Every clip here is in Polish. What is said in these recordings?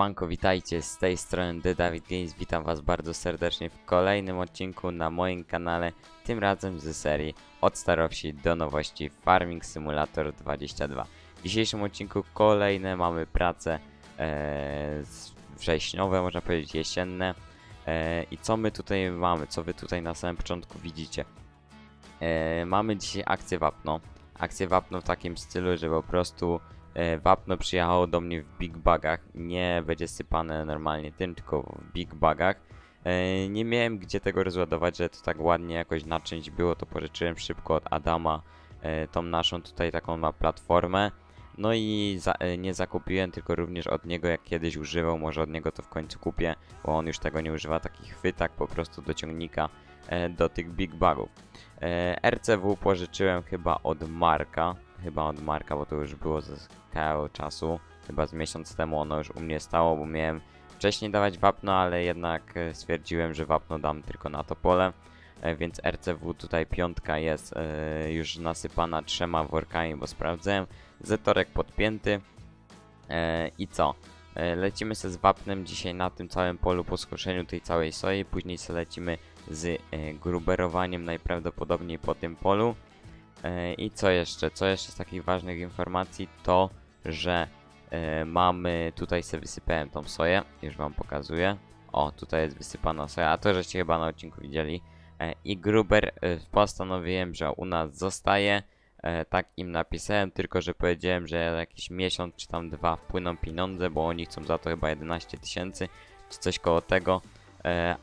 Siemanko, witajcie, z tej strony The David Games, witam was bardzo serdecznie w kolejnym odcinku na moim kanale, tym razem z serii od starowsi do nowości Farming Simulator 22. W dzisiejszym odcinku kolejne mamy prace e, wrześniowe, można powiedzieć jesienne e, i co my tutaj mamy, co wy tutaj na samym początku widzicie. E, mamy dzisiaj akcję wapno, akcję wapno w takim stylu, że po prostu wapno przyjechało do mnie w big bagach. Nie będzie sypane normalnie tym, tylko w big bagach. E, nie miałem gdzie tego rozładować, że to tak ładnie jakoś na czymś było, to pożyczyłem szybko od Adama e, tą naszą tutaj taką ma platformę. No i za, e, nie zakupiłem, tylko również od niego jak kiedyś używał, może od niego to w końcu kupię, bo on już tego nie używa, taki chwytak po prostu do ciągnika e, do tych big bagów. E, RCW pożyczyłem chyba od Marka, chyba od Marka, bo to już było ze kawał czasu, chyba z miesiąc temu ono już u mnie stało, bo miałem wcześniej dawać wapno, ale jednak e, stwierdziłem, że wapno dam tylko na to pole, e, więc RCW tutaj piątka jest e, już nasypana trzema workami, bo sprawdzałem, zetorek podpięty i co? Lecimy se z wapnem dzisiaj na tym całym polu po skoszeniu tej całej soi, później se lecimy z gruberowaniem najprawdopodobniej po tym polu. E, I co jeszcze? Co jeszcze z takich ważnych informacji to, że e, mamy, tutaj sobie wysypałem tą soję, już wam pokazuję. O, tutaj jest wysypana soja, a to żeście chyba na odcinku widzieli. E, I gruber postanowiłem, że u nas zostaje. Tak im napisałem, tylko że powiedziałem, że jakiś miesiąc czy tam dwa wpłyną pieniądze, bo oni chcą za to chyba 11 tysięcy, czy coś koło tego.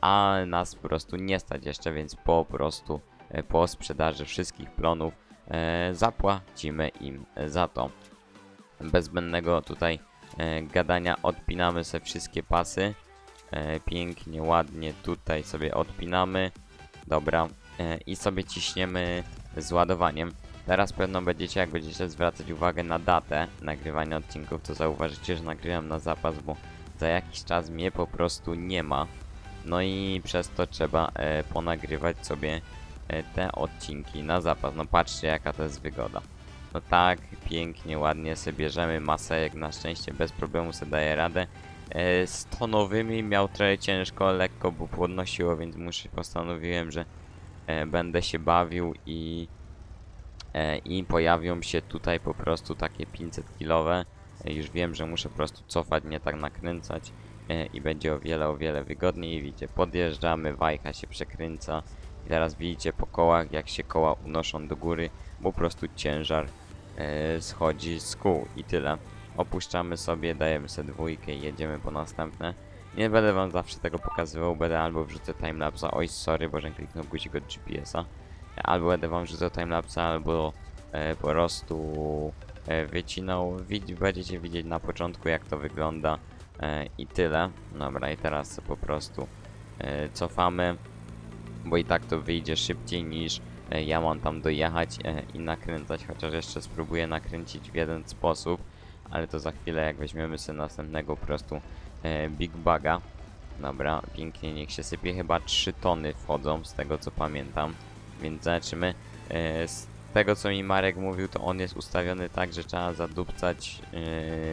A nas po prostu nie stać jeszcze, więc po prostu po sprzedaży wszystkich plonów zapłacimy im za to. Bez zbędnego tutaj e, gadania odpinamy sobie wszystkie pasy. E, pięknie, ładnie tutaj sobie odpinamy. Dobra. E, I sobie ciśniemy z ładowaniem. Teraz pewno będziecie, jak będziecie zwracać uwagę na datę nagrywania odcinków, to zauważycie, że nagrywam na zapas, bo za jakiś czas mnie po prostu nie ma. No i przez to trzeba e, ponagrywać sobie e, te odcinki na zapas. No patrzcie jaka to jest wygoda. No tak, pięknie, ładnie sobie bierzemy masę, jak na szczęście bez problemu sobie daje radę. E, z tonowymi miał trochę ciężko, lekko bo podnosiło, więc muszę, postanowiłem, że e, będę się bawił i, e, i pojawią się tutaj po prostu takie 500 kilowe. E, już wiem, że muszę po prostu cofać, nie tak nakręcać e, i będzie o wiele, o wiele wygodniej. Widzicie, podjeżdżamy, wajcha się przekręca i teraz widzicie po kołach, jak się koła unoszą do góry, bo po prostu ciężar e, schodzi z kół i tyle. Opuszczamy sobie, dajemy sobie dwójkę i jedziemy po następne. Nie będę wam zawsze tego pokazywał, będę albo wrzucę timelapsa, oj sorry, bo że kliknął guzik od GPS-a, albo będę wam wrzucał timelapsa, albo e, po prostu e, wycinał. Widz, będziecie widzieć na początku jak to wygląda e, i tyle. Dobra, i teraz po prostu e, cofamy, bo i tak to wyjdzie szybciej niż e, ja mam tam dojechać e, i nakręcać, chociaż jeszcze spróbuję nakręcić w jeden sposób, ale to za chwilę jak weźmiemy sobie następnego po prostu e, Big Baga. Dobra, pięknie niech się sypie, chyba 3 tony wchodzą z tego co pamiętam, więc zobaczymy. Z tego co mi Marek mówił, to on jest ustawiony tak, że trzeba zadupcać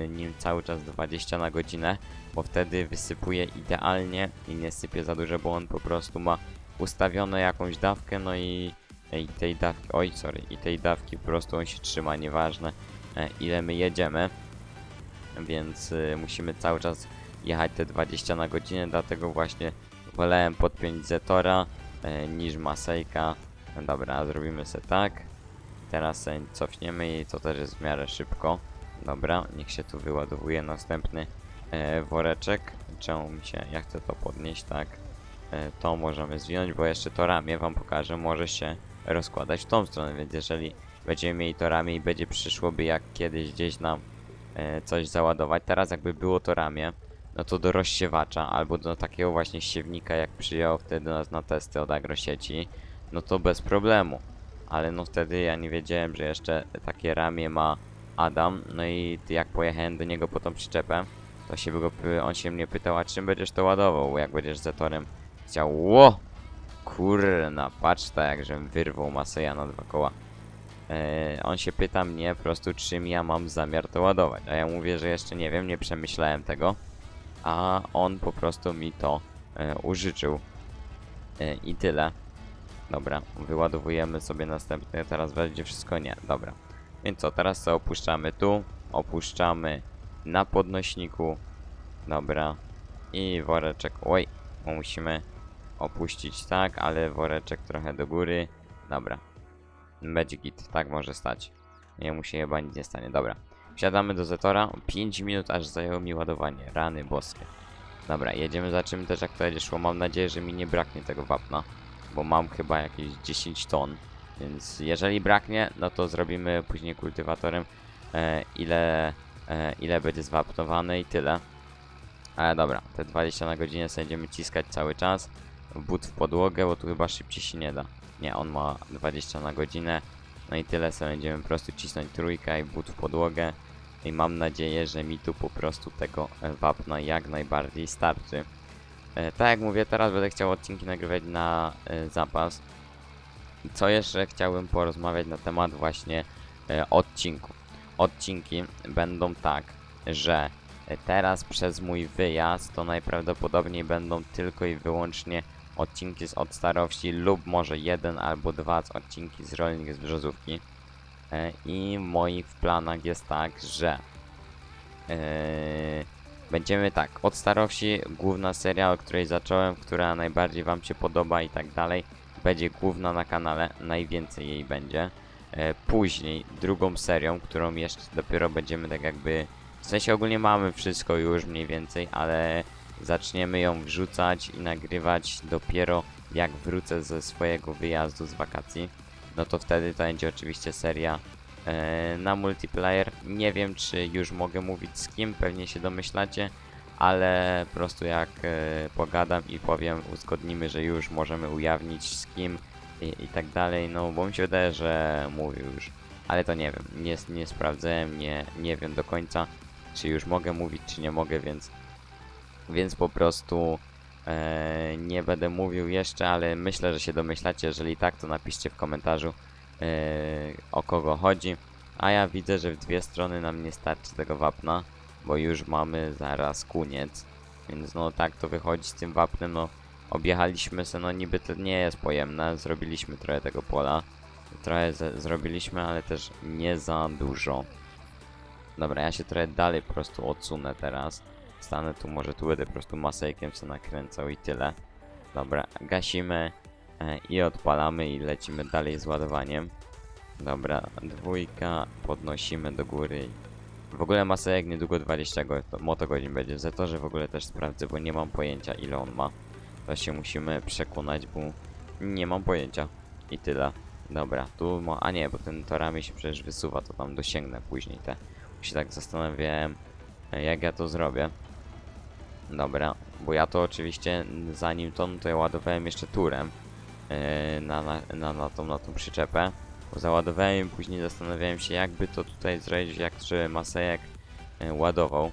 nim cały czas 20 na godzinę, bo wtedy wysypuje idealnie i nie sypie za dużo, bo on po prostu ma ustawione jakąś dawkę, no i, i tej dawki, oj sorry, i tej dawki po prostu on się trzyma, nieważne e, ile my jedziemy, więc e, musimy cały czas jechać te 20 na godzinę, dlatego właśnie wolałem podpiąć Zetora e, niż Masejka. Dobra, zrobimy sobie tak. Teraz cofniemy i to też jest w miarę szybko. Dobra, niech się tu wyładowuje następny e, woreczek. Czemu mi się, ja chcę to podnieść, tak. E, to możemy zwinąć, bo jeszcze to ramię wam pokażę, może się rozkładać w tą stronę, więc jeżeli będziemy mieli to ramię i będzie przyszłoby jak kiedyś gdzieś nam e, coś załadować, teraz jakby było to ramię, no to do rozsiewacza albo do takiego właśnie siewnika jak przyjął wtedy nas na testy od agrosieci, no to bez problemu. Ale no wtedy ja nie wiedziałem, że jeszcze takie ramię ma Adam, no i jak pojechałem do niego po tą przyczepę, to się go, on się mnie pytał, a czym będziesz to ładował, jak będziesz zetorem chciał, ło! Kurna, patrz ta jak żem wyrwał Maseja na dwa koła. E, on się pyta mnie po prostu, czym ja mam zamiar to ładować, a ja mówię, że jeszcze nie wiem, nie przemyślałem tego. a on po prostu mi to e, użyczył. E, I tyle. Dobra, wyładowujemy sobie następny, teraz będzie wszystko nie, dobra. Więc co, teraz co opuszczamy tu, opuszczamy na podnośniku, dobra. I woreczek, oj, musimy opuścić tak, ale woreczek trochę do góry, dobra. Będzie git, tak może stać. Nie mu się chyba nic nie stanie, dobra. Wsiadamy do Zetora, 5 minut aż zajęło mi ładowanie, rany boskie. Dobra, jedziemy, zobaczymy też jak to będzie szło, mam nadzieję, że mi nie braknie tego wapna bo mam chyba jakieś 10 ton. Więc jeżeli braknie, no to zrobimy później kultywatorem e, ile, e, ile będzie zwapnowane i tyle. Ale dobra, te 20 na godzinę będziemy ciskać cały czas. But w podłogę, bo tu chyba szybciej się nie da. Nie, on ma 20 na godzinę. No i tyle sobie będziemy po prostu cisnąć trójkę i but w podłogę. I mam nadzieję, że mi tu po prostu tego wapna jak najbardziej starczy. E, tak jak mówię, teraz będę chciał odcinki nagrywać na e, zapas. Co jeszcze chciałbym porozmawiać na temat właśnie e, odcinków. Odcinki będą tak, że e, teraz przez mój wyjazd to najprawdopodobniej będą tylko i wyłącznie odcinki z odstarości lub może jeden albo dwa odcinki z rolnik z brzozówki. E, I w moich planach jest tak, że e, Będziemy tak, od Starowsi główna seria, o której zacząłem, która najbardziej wam się podoba i tak dalej, będzie główna na kanale, najwięcej jej będzie. E, później drugą serią, którą jeszcze dopiero będziemy tak jakby, w sensie ogólnie mamy wszystko już mniej więcej, ale zaczniemy ją wrzucać i nagrywać dopiero jak wrócę ze swojego wyjazdu z wakacji. No to wtedy to będzie oczywiście seria e, na multiplayer. Nie wiem, czy już mogę mówić z kim, pewnie się domyślacie, ale po prostu jak e, pogadam i powiem, uzgodnimy, że już możemy ujawnić z kim i, i tak dalej, no bo mi się wydaje, że mówił już. Ale to nie wiem, nie, nie sprawdzałem, nie, nie wiem do końca, czy już mogę mówić, czy nie mogę, więc, więc po prostu e, nie będę mówił jeszcze, ale myślę, że się domyślacie. Jeżeli tak, to napiszcie w komentarzu e, o kogo chodzi. A ja widzę, że w dwie strony nam nie starczy tego wapna, bo już mamy zaraz koniec. Więc no tak to wychodzi z tym wapnem, no objechaliśmy se, no niby to nie jest pojemne, zrobiliśmy trochę tego pola. Trochę zrobiliśmy, ale też nie za dużo. Dobra, ja się trochę dalej po prostu odsunę teraz. Stanę tu, może tu będę po prostu masejkiem się nakręcał i tyle. Dobra, gasimy e, i odpalamy i lecimy dalej z ładowaniem. Dobra, dwójka, podnosimy do góry. W ogóle masejek niedługo 20 go, to motogodzin będzie. W Zetorze w ogóle też sprawdzę, bo nie mam pojęcia ile on ma. To się musimy przekonać, bo nie mam pojęcia. I tyle. Dobra, tu ma... A nie, bo ten torami się przecież wysuwa, to tam dosięgnę później te. Się tak zastanawiałem, e, jak ja to zrobię. Dobra, bo ja to oczywiście zanim to, to ja ładowałem jeszcze turem e, na, na, na, tą, na tą przyczepę. Załadowałem i później zastanawiałem się jakby to tutaj zrobić, jak żeby Masejek e, ładował.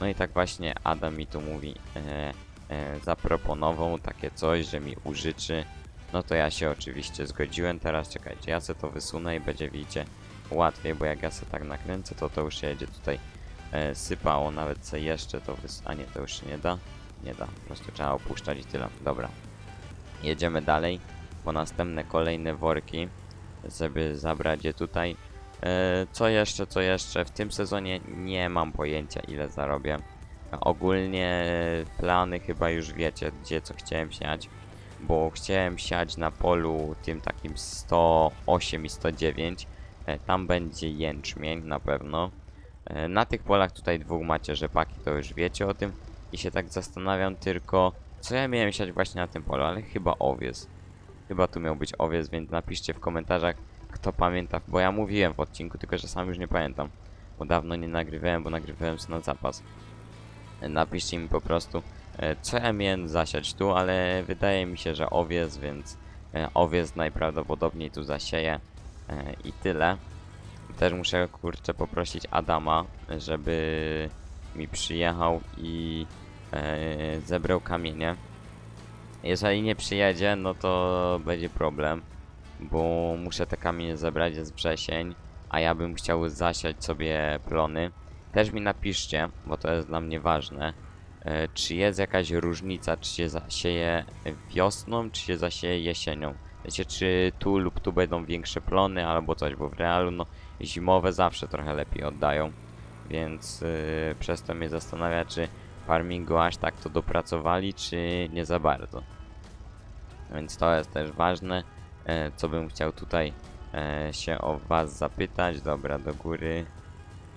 No i tak właśnie Adam mi tu mówi, e, e, zaproponował takie coś, że mi użyczy. No to ja się oczywiście zgodziłem. Teraz czekajcie, ja se to wysunę i będzie widzicie łatwiej, bo jak ja se tak nakręcę, to to już jedzie tutaj e, sypało, nawet se jeszcze to wys... A nie, to już nie da. Nie da, po prostu trzeba opuszczać i tyle. Dobra. Jedziemy dalej po następne kolejne worki, żeby zabrać je tutaj. E, co jeszcze, co jeszcze? W tym sezonie nie mam pojęcia ile zarobię. Ogólnie plany chyba już wiecie, gdzie co chciałem siać. Bo chciałem siać na polu tym takim 108 i 109. E, tam będzie jęczmień na pewno. E, Na tych polach tutaj dwóch macie rzepaki, to już wiecie o tym. I się tak zastanawiam tylko, co ja miałem siać właśnie na tym polu, ale chyba owiec. Chyba tu miał być owiec, więc napiszcie w komentarzach, kto pamięta, bo ja mówiłem w odcinku, tylko że sam już nie pamiętam. Bo dawno nie nagrywałem, bo nagrywałem na zapas. E, Napiszcie mi po prostu, e, co ja miałem zasiać tu, ale wydaje mi się, że owiec, więc owiec najprawdopodobniej tu zasieję. E, I tyle. Też muszę kurczę poprosić Adama, żeby mi przyjechał i e, zebrał kamienie. Jeżeli nie przyjedzie, no to będzie problem, bo muszę te kamienie zebrać, jest wrzesień, a ja bym chciał zasiać sobie plony. Też mi napiszcie, bo to jest dla mnie ważne, e, czy jest jakaś różnica, czy się zasieje wiosną, czy się zasieje jesienią. Wiecie, czy tu lub tu będą większe plony albo coś, bo w realu no zimowe zawsze trochę lepiej oddają. Więc yy, przez to mnie zastanawia, czy w farmingu aż tak to dopracowali, czy nie za bardzo. Więc to jest też ważne, e, co bym chciał tutaj e, się o was zapytać. Dobra, do góry.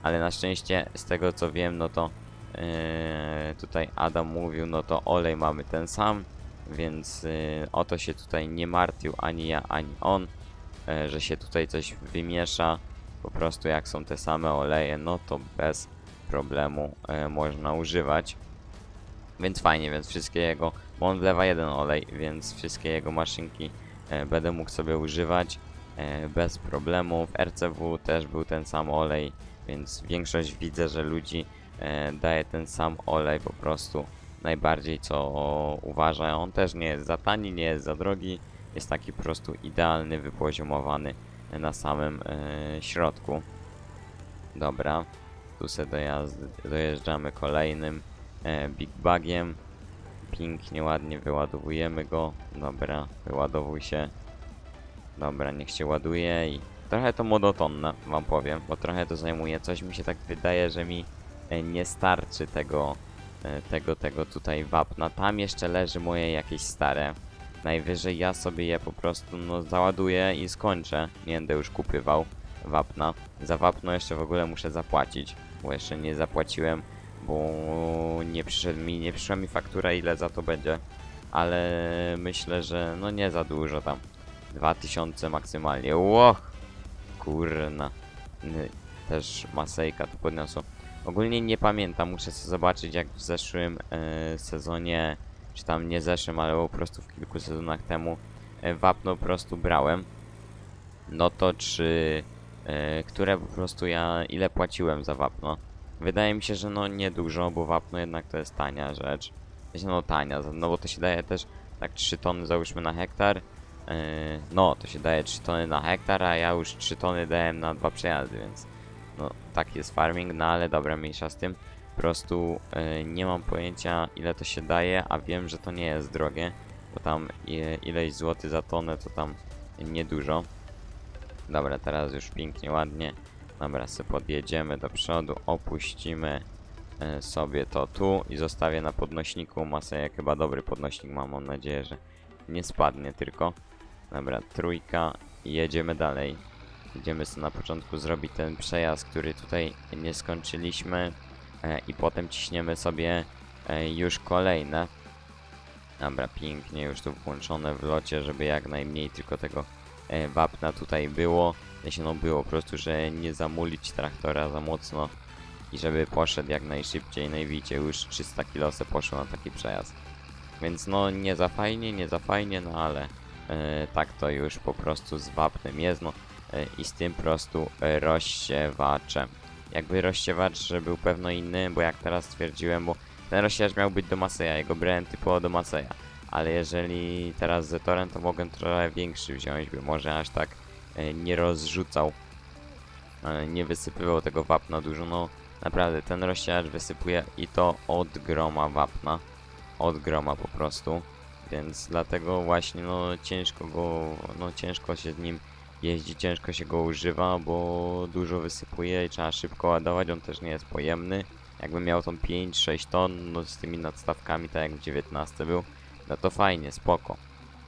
Ale na szczęście z tego co wiem, no to e, tutaj Adam mówił, no to olej mamy ten sam, więc e, o to się tutaj nie martwił ani ja, ani on, e, że się tutaj coś wymiesza. Po prostu jak są te same oleje, no to bez problemu e, można używać. Więc fajnie, więc wszystkie jego, bo on wlewa jeden olej, więc wszystkie jego maszynki e, będę mógł sobie używać e, bez problemu. W RCW też był ten sam olej, więc większość widzę, że ludzi e, daje ten sam olej po prostu najbardziej co uważa. On też nie jest za tani, nie jest za drogi, jest taki po prostu idealny, wypoziomowany na samym e, środku. Dobra, tu dojazd, dojeżdżamy kolejnym e, Big Bagiem. Pięknie, ładnie wyładowujemy go. Dobra, wyładowuj się. Dobra, niech się ładuje i trochę to monotonne, wam powiem, bo trochę to zajmuje. Coś mi się tak wydaje, że mi e, nie starczy tego, tego, tego tutaj wapna. Tam jeszcze leży moje jakieś stare. Najwyżej ja sobie je po prostu no załaduję i skończę. Nie będę już kupywał wapna. Za wapno jeszcze w ogóle muszę zapłacić, bo jeszcze nie zapłaciłem, bo nie przyszedł mi, nie przyszła mi faktura ile za to będzie. Ale myślę, że no nie za dużo tam. 2000 maksymalnie. Łoch! Kurna. Też masejka to podniosło. Ogólnie nie pamiętam, muszę sobie zobaczyć jak w zeszłym e, sezonie, czy tam nie zeszłym, ale po prostu w kilku sezonach temu e, wapno po prostu brałem. No to czy... E, które po prostu ja... ile płaciłem za wapno? Wydaje mi się, że no niedużo, bo wapno jednak to jest tania rzecz. No tania, no bo to się daje też tak 3 tony załóżmy na hektar. Yy, no, to się daje 3 tony na hektar, a ja już 3 tony dałem na dwa przejazdy, więc no taki jest farming, no ale dobra, mniejsza z tym. Prostu yy, nie mam pojęcia ile to się daje, a wiem, że to nie jest drogie, bo tam ileś złotych za tonę to tam niedużo. Dobra, teraz już pięknie, ładnie. Dobra, sobie podjedziemy do przodu, opuścimy e, sobie to tu i zostawię na podnośniku masę, jak chyba dobry podnośnik mam, mam nadzieję, że nie spadnie tylko. Dobra, trójka jedziemy dalej. Idziemy sobie na początku zrobić ten przejazd, który tutaj nie skończyliśmy e, i potem ciśniemy sobie e, już kolejne. Dobra, pięknie już tu włączone w locie, żeby jak najmniej tylko tego e, wapna tutaj było. Jeśli no było po prostu, że nie zamulić traktora za mocno i żeby poszedł jak najszybciej. No i widzicie, już 300 kg poszło na taki przejazd. Więc no nie za fajnie, nie za fajnie, no ale e, tak to już po prostu z wapnem jest, no e, i z tym po prostu e, rozsiewaczem. Jakby rozsiewacz był pewno inny, bo jak teraz stwierdziłem, bo ten rozsiewacz miał być do Maseja, jego brałem typowo do Maseja. Ale jeżeli teraz z Zetorem, to mogę trochę większy wziąć, by może aż tak e, nie rozrzucał, e, nie wysypywał tego wapna dużo. No naprawdę, ten rozsiewacz wysypuje i to od groma wapna, od groma po prostu. Więc dlatego właśnie no ciężko go, no ciężko się z nim jeździ, ciężko się go używa, bo dużo wysypuje i trzeba szybko ładować, on też nie jest pojemny. Jakby miał tą 5-6 ton, no z tymi nadstawkami, tak jak w 19 był, no to fajnie, spoko.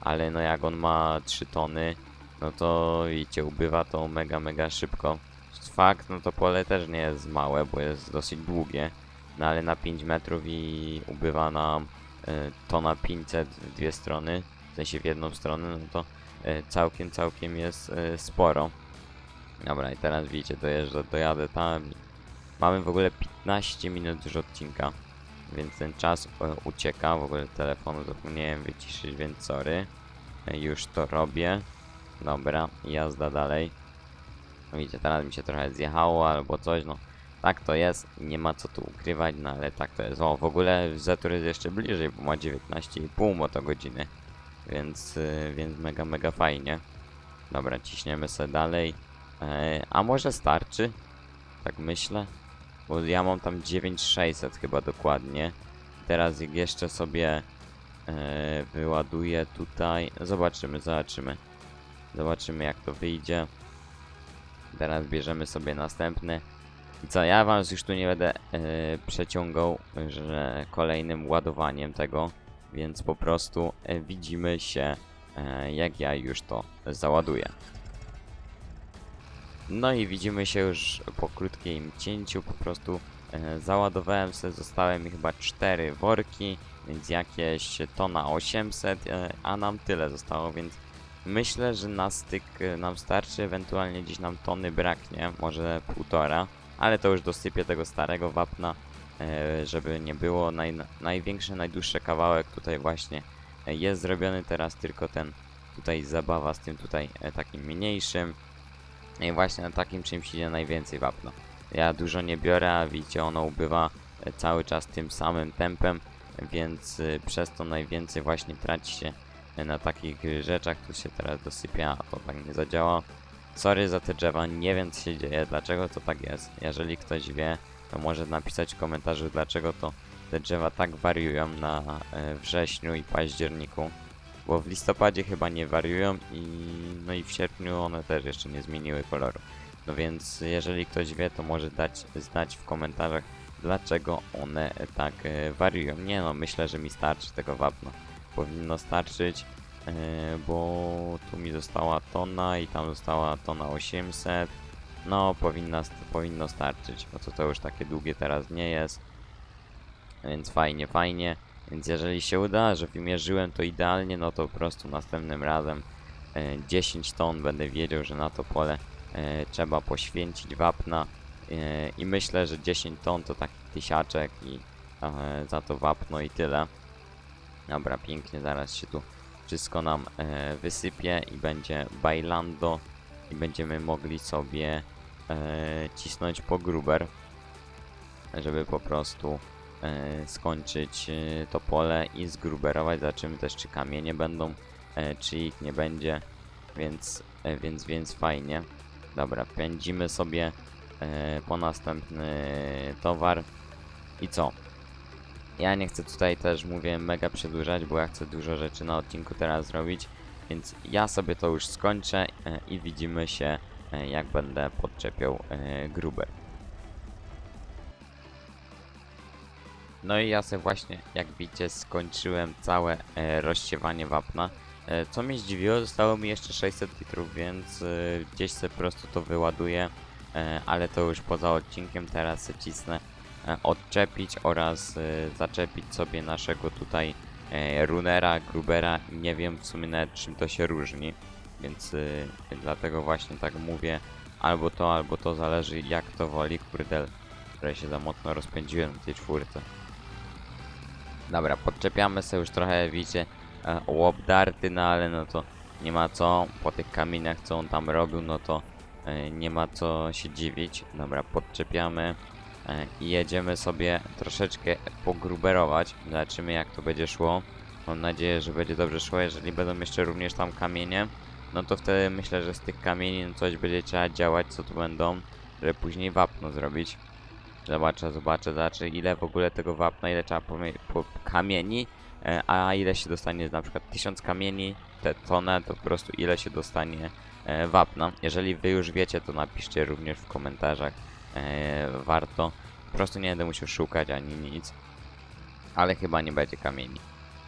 Ale no jak on ma 3 tony, no to widzicie, ubywa to mega, mega szybko. Fakt, no to pole też nie jest małe, bo jest dosyć długie, no ale na 5 metrów i ubywa nam y, tona 500 w dwie strony, w sensie w jedną stronę, no to całkiem, całkiem jest y, sporo. Dobra, i teraz widzicie, dojeżdżę, dojadę tam. Mamy w ogóle 15 minut już odcinka, więc ten czas e, ucieka. W ogóle telefonu zapomniałem wyciszyć, więc sorry. E, Już to robię. Dobra, jazda dalej. Widzicie, teraz mi się trochę zjechało albo coś, no. Tak to jest, nie ma co tu ukrywać, no ale tak to jest. O, w ogóle Zetor jest jeszcze bliżej, bo ma 19,5 motogodziny. Więc, y, więc mega, mega fajnie. Dobra, ciśniemy sobie dalej. E, a może starczy? Tak myślę. Bo ja mam tam 9600 chyba dokładnie. teraz jak jeszcze sobie e, wyładuję tutaj, zobaczymy, zobaczymy. Zobaczymy jak to wyjdzie. Teraz bierzemy sobie następny. I co, ja wam już tu nie będę e, przeciągał, że kolejnym ładowaniem tego, więc po prostu e, widzimy się, e, jak ja już to załaduję. No i widzimy się już po krótkim cięciu, po prostu e, załadowałem sobie, zostały mi chyba 4 worki, więc jakieś tona 800, e, a nam tyle zostało, więc myślę, że na styk nam starczy, ewentualnie gdzieś nam tony braknie, może półtora, ale to już dosypię tego starego wapna, żeby nie było. Naj, największy, najdłuższy kawałek tutaj właśnie e, jest zrobiony, teraz tylko ten tutaj zabawa z tym tutaj e, takim mniejszym. I właśnie na takim czymś idzie najwięcej wapna. Ja dużo nie biorę, a widzicie ono ubywa e, cały czas tym samym tempem, więc e, przez to najwięcej właśnie traci się e, na takich e, rzeczach. Tu się teraz dosypia, a to tak nie zadziała. Sorry za te drzewa, nie wiem co się dzieje, dlaczego to tak jest. Jeżeli ktoś wie, to może napisać w komentarzu dlaczego to te drzewa tak wariują na e, wrześniu i październiku. Bo w listopadzie chyba nie wariują i no i w sierpniu one też jeszcze nie zmieniły koloru. No więc jeżeli ktoś wie, to może dać znać w komentarzach dlaczego one tak e, wariują. Nie no, myślę, że mi starczy tego wapna. Powinno starczyć, e, bo tu mi została tona i tam została tona 800. No, powinna, powinno starczyć, bo to, to już takie długie teraz nie jest. Więc fajnie, fajnie. Więc jeżeli się uda, że wymierzyłem to idealnie, no to po prostu następnym razem e, 10 ton będę wiedział, że na to pole e, trzeba poświęcić wapna. E, I myślę, że 10 ton to taki tysiaczek i e, za to wapno i tyle. Dobra, pięknie, zaraz się tu wszystko nam e, wysypie i będzie bailando i będziemy mogli sobie e, cisnąć po gruber, żeby po prostu e, skończyć e, to pole i zgruberować. Zobaczymy też, czy kamienie będą, e, czy ich nie będzie, więc, e, więc, więc fajnie. Dobra, pędzimy sobie e, po następny towar. I co? Ja nie chcę tutaj też, mówię, mega przedłużać, bo ja chcę dużo rzeczy na odcinku teraz zrobić, więc ja sobie to już skończę e, i widzimy się, e, jak będę podczepiał e, gruber. No i ja sobie właśnie, jak widzicie, skończyłem całe rozsiewanie wapna. Co mnie zdziwiło, zostało mi jeszcze 600 litrów, więc gdzieś sobie po prostu to wyładuję, ale to już poza odcinkiem teraz cisnę odczepić oraz zaczepić sobie naszego tutaj runera, grubera. Nie wiem w sumie nawet czym to się różni, więc e, dlatego właśnie tak mówię. Albo to, albo to zależy jak to woli. Kurde, które się za mocno rozpędziłem w tej czwórce. Dobra, podczepiamy sobie już trochę, widzicie, e, łop darty, no ale no to nie ma co, po tych kamieniach co on tam robił, no to e, nie ma co się dziwić. Dobra, podczepiamy e, i jedziemy sobie troszeczkę pogruberować. Zobaczymy jak to będzie szło. Mam nadzieję, że będzie dobrze szło. Jeżeli będą jeszcze również tam kamienie, no to wtedy myślę, że z tych kamieni no coś będzie trzeba działać, co tu będą, żeby później wapno zrobić. Zobaczę, zobaczę, zobaczę ile w ogóle tego wapna, ile trzeba pomie- po kamieni, e, a ile się dostanie na przykład 1000 kamieni, te tonę, to po prostu ile się dostanie e, wapna. Jeżeli wy już wiecie, to napiszcie również w komentarzach. E, warto. Po prostu nie będę musiał szukać ani nic. Ale chyba nie będzie kamieni.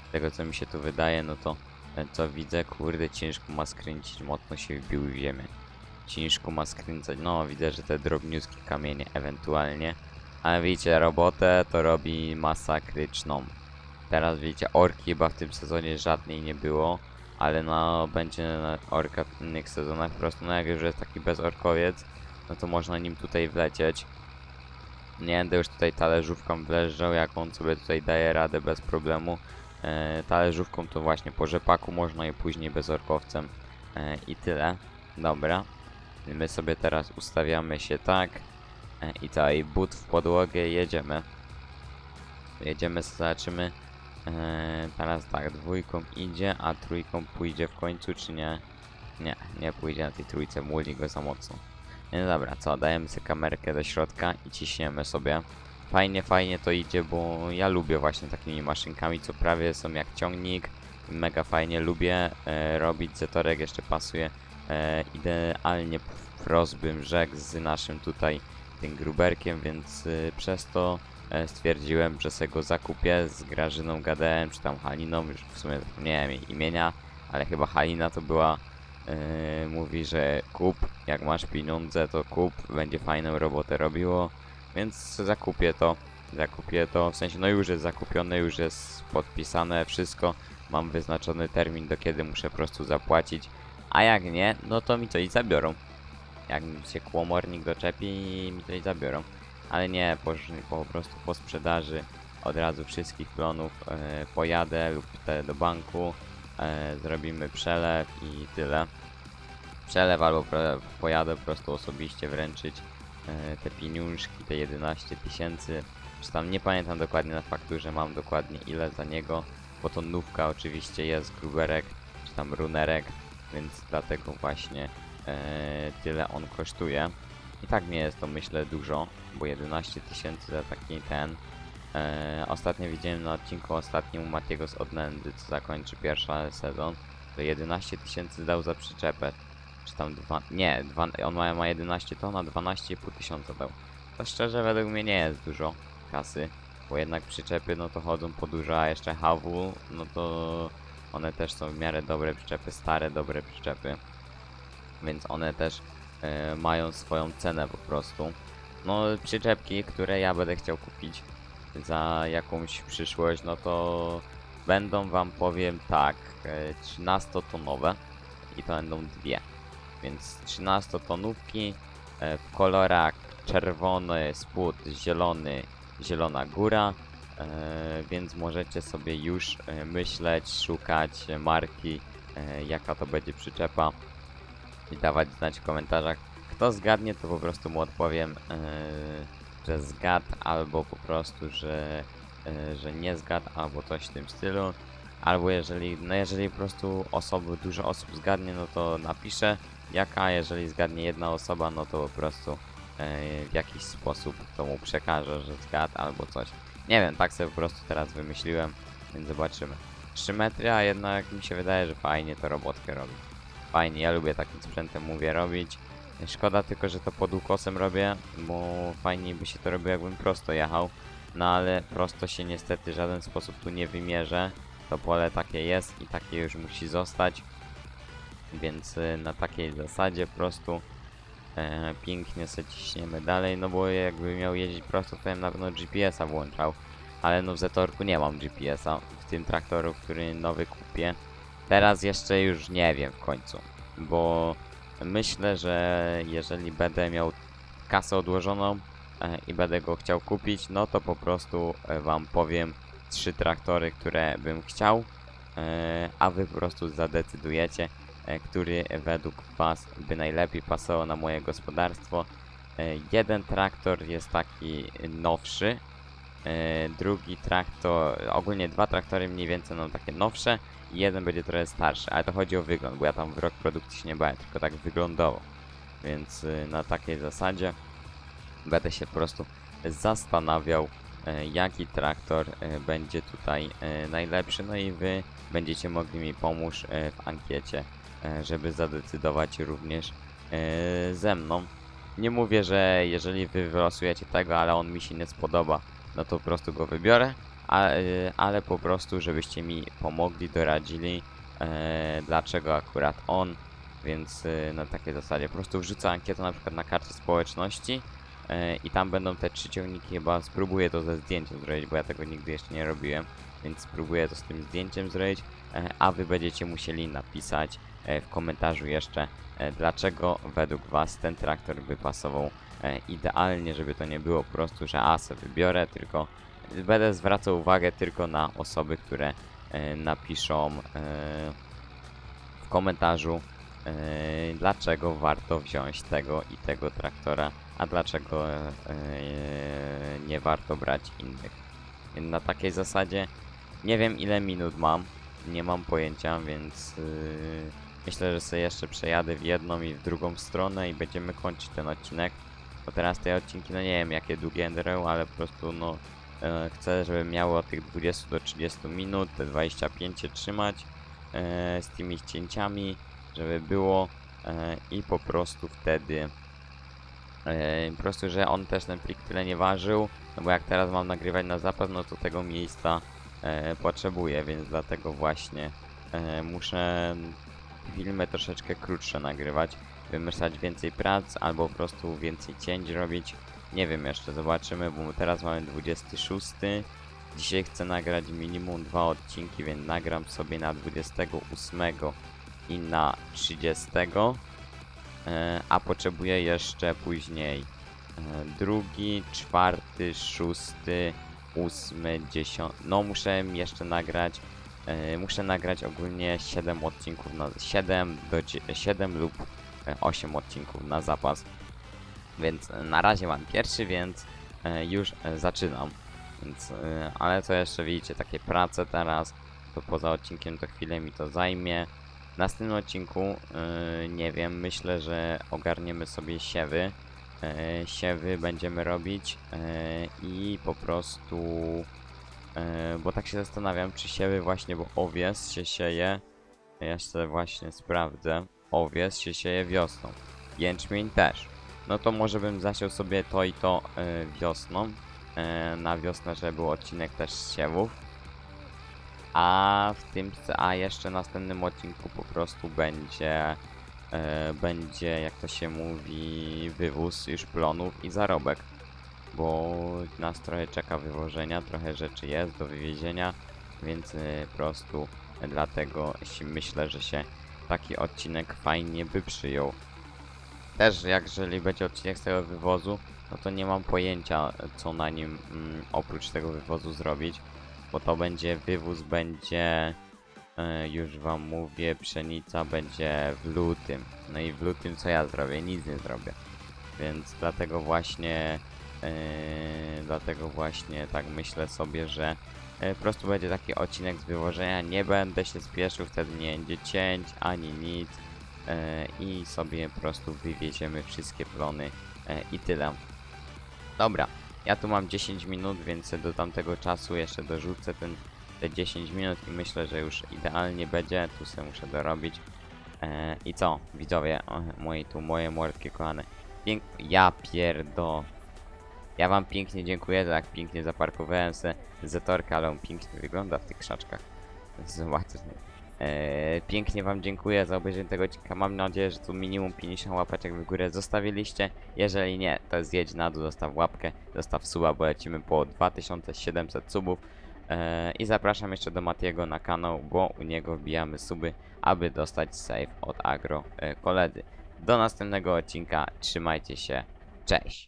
Z Tego co mi się tu wydaje, no to e, co widzę, kurde, ciężko ma skręcić, mocno się wbił w ziemię. Ciężko ma skręcać. No, widzę, że te drobniutkie kamienie ewentualnie. Ale widzicie, robotę to robi masakryczną. Teraz widzicie, orki chyba w tym sezonie żadnej nie było. Ale no, będzie orka w innych sezonach. Po prostu, no jak już jest taki bezorkowiec, no to można nim tutaj wlecieć. Nie będę już tutaj talerzówką wleżał, jak on sobie tutaj daje radę bez problemu. E, talerzówką to właśnie po rzepaku można i później bezorkowcem. E, I tyle. Dobra. My sobie teraz ustawiamy się tak. E, I tutaj but w podłogę jedziemy. Jedziemy, zobaczymy. E, teraz tak, dwójką idzie, a trójką pójdzie w końcu, czy nie? Nie, nie pójdzie na tej trójce, muli go za mocno. No dobra, co, dajemy sobie kamerkę do środka i ciśniemy sobie. fajnie, fajnie to idzie, bo ja lubię właśnie takimi maszynkami, co prawie są jak ciągnik. Mega fajnie lubię e, robić, Zetorek jeszcze pasuje e, idealnie wprost bym rzekł z naszym tutaj tym gruberkiem, więc y, przez to e, stwierdziłem, że sobie go zakupię z Grażyną gadałem, czy tam Haliną, już w sumie zapomniałem jej imienia, ale chyba Halina to była, e, mówi, że kup, jak masz pieniądze to kup, będzie fajną robotę robiło, więc zakupię to, zakupię to, w sensie no już jest zakupione, już jest podpisane wszystko, mam wyznaczony termin do kiedy muszę po prostu zapłacić, a jak nie, no to mi coś zabiorą. Jak mi się kłomornik doczepi, mi coś zabiorą. Ale nie, po, po prostu po sprzedaży od razu wszystkich plonów e, pojadę lub te do banku, e, zrobimy przelew i tyle. Przelew albo pojadę po prostu osobiście wręczyć e, te pieniążki, te 11 tysięcy. Czy tam nie pamiętam dokładnie na fakturze, mam dokładnie ile za niego, bo to nówka oczywiście jest, gruberek, czy tam runerek, więc dlatego właśnie e, tyle on kosztuje. I tak nie jest to myślę dużo, bo 11 tysięcy za taki ten. E, ostatnio widziałem na odcinku ostatnim Matiego z Odnędy, co zakończy pierwszy sezon, to 11 tysięcy dał za przyczepę. Czy tam dwa, nie, dwa, on ma, ma 11 ton, a 12,5 tysiąca dał. To szczerze według mnie nie jest dużo kasy, bo jednak przyczepy no to chodzą po dużo, a jeszcze HW, no to one też są w miarę dobre przyczepy, stare, dobre przyczepy. Więc one też e, mają swoją cenę po prostu. No, przyczepki, które ja będę chciał kupić za jakąś przyszłość, no to będą wam powiem tak, e, 13-tonowe i to będą dwie. Więc 13-tonówki e, w kolorach czerwony spód, zielony, zielona góra. E, więc możecie sobie już e, myśleć, szukać marki, jaka to będzie przyczepa i dawać znać w komentarzach. Kto zgadnie, to po prostu mu odpowiem, że zgad, albo po prostu, że, że nie zgad, albo coś w tym stylu. Albo jeżeli, no jeżeli po prostu osoby, dużo osób zgadnie, no to napiszę jaka, jeżeli zgadnie jedna osoba, no to po prostu e, w jakiś sposób to mu przekażę, że zgad albo coś. Nie wiem, tak sobie po prostu teraz wymyśliłem, więc zobaczymy. Szymetria jednak mi się wydaje, że fajnie to robotkę robi. Fajnie, ja lubię takim sprzętem, mówię, robić. Szkoda tylko, że to pod ukosem robię, bo fajniej by się to robiło jakbym prosto jechał. No ale prosto się niestety w żaden sposób tu nie wymierzę. To pole takie jest i takie już musi zostać. Więc y, na takiej zasadzie po prostu e, pięknie sobie ciśniemy dalej, no bo jakby miał jeździć prosto, to bym na pewno GPS-a włączał. Ale no w Zetorku nie mam GPS-a w tym traktoru, który nowy kupię. Teraz jeszcze już nie wiem w końcu, bo myślę, że jeżeli będę miał kasę odłożoną e, i będę go chciał kupić, no to po prostu e, wam powiem trzy traktory, które bym chciał, e, a wy po prostu zadecydujecie, e, który według was by najlepiej pasował na moje gospodarstwo. E, jeden traktor jest taki nowszy, e, drugi traktor, ogólnie dwa traktory mniej więcej są takie nowsze i jeden będzie trochę starszy, ale to chodzi o wygląd, bo ja tam w rok produkcji się nie bałem, tylko tak wyglądowo. Więc na takiej zasadzie będę się po prostu zastanawiał, e, jaki traktor e, będzie tutaj e, najlepszy, no i wy będziecie mogli mi pomóc e, w ankiecie, e, żeby zadecydować również e, ze mną. Nie mówię, że jeżeli wy wylosujecie tego, ale on mi się nie spodoba, no to po prostu go wybiorę, e, ale po prostu, żebyście mi pomogli, doradzili, e, dlaczego akurat on, więc e, na takiej zasadzie po prostu wrzucę ankietę na przykład na karcie społeczności e, i tam będą te trzy ciągniki, chyba spróbuję to ze zdjęciem zrobić, bo ja tego nigdy jeszcze nie robiłem, więc spróbuję to z tym zdjęciem zrobić, e, a wy będziecie musieli napisać e, w komentarzu jeszcze, e, dlaczego według was ten traktor by pasował e, idealnie, żeby to nie było po prostu, że a wybiorę, tylko będę zwracał uwagę tylko na osoby, które e, napiszą e, w komentarzu, e, dlaczego warto wziąć tego i tego traktora, a dlaczego e, e, nie warto brać innych. Na takiej zasadzie nie wiem ile minut mam, nie mam pojęcia, więc myślę, że sobie jeszcze przejadę w jedną i w drugą stronę i będziemy kończyć ten odcinek. bo teraz te odcinki, no nie wiem jakie długie będą, ale po prostu no e, chcę, żeby miało od tych 20 do 30 minut, te 25 się trzymać e, z tymi cięciami, żeby było e, i po prostu wtedy e, po prostu, że on też ten plik tyle nie ważył, no bo jak teraz mam nagrywać na zapas, no to tego miejsca e, potrzebuję, więc dlatego właśnie e, muszę filmy troszeczkę krótsze nagrywać, wymyślać więcej prac albo po prostu więcej cięć robić. Nie wiem jeszcze, zobaczymy, bo teraz mamy 26. Dzisiaj chcę nagrać minimum dwa odcinki, więc nagram sobie na 28 i na 30. E, a potrzebuję jeszcze później e, drugi, czwarty, szósty, ósmy, dziesiąty. No muszę jeszcze nagrać. E, muszę nagrać ogólnie 7 odcinków na 7 do 7 lub 8 odcinków na zapas. Więc e, na razie mam pierwszy, więc e, już e, zaczynam. Więc, e, ale co jeszcze widzicie, takie prace teraz, to poza odcinkiem to chwilę mi to zajmie. W następnym odcinku, e, nie wiem, myślę, że ogarniemy sobie siewy. E, siewy będziemy robić e, i po prostu, e, bo tak się zastanawiam, czy siewy właśnie, bo owies się sieje, jeszcze właśnie sprawdzę, owies się sieje wiosną, jęczmień też. No to może bym zasiał sobie to i to e, wiosną, e, na wiosnę, żeby był odcinek też z siewów. A w tym, a jeszcze w następnym odcinku po prostu będzie, będzie jak to się mówi, wywóz już plonów i zarobek. Bo nas trochę czeka wywożenia, trochę rzeczy jest do wywiezienia, więc e, po prostu dlatego myślę, że się taki odcinek fajnie by przyjął. Też jak jeżeli będzie odcinek z tego wywozu, no to nie mam pojęcia co na nim mm, oprócz tego wywozu zrobić bo to będzie wywóz będzie e, już wam mówię pszenica będzie w lutym. No i w lutym co ja zrobię? Nic nie zrobię. Więc dlatego właśnie dlatego właśnie tak myślę sobie że e, po prostu będzie taki odcinek z wywożenia nie będę się spieszył wtedy nie będzie cięć ani nic e, i sobie po prostu wywieziemy wszystkie plony e, i tyle dobra ja tu mam 10 minut, więc do tamtego czasu jeszcze dorzucę ten, te 10 minut i myślę, że już idealnie będzie. Tu sobie muszę dorobić. E, I co, widzowie, moi tu, moje mordki kochane. Pięk ja pierdo. Ja wam pięknie dziękuję, tak pięknie zaparkowałem se Zetorka, ale on pięknie wygląda w tych krzaczkach. Zobaczcie. Pięknie wam dziękuję za obejrzenie tego odcinka. Mam nadzieję, że tu minimum 50 łapeczek w górę zostawiliście. Jeżeli nie, to zjedź na dół, zostaw łapkę, zostaw suba, bo lecimy po 2700 subów. E, I zapraszam jeszcze do Matiego na kanał, bo u niego wbijamy suby, aby dostać save od agro e, koledzy. Do następnego odcinka, trzymajcie się, cześć!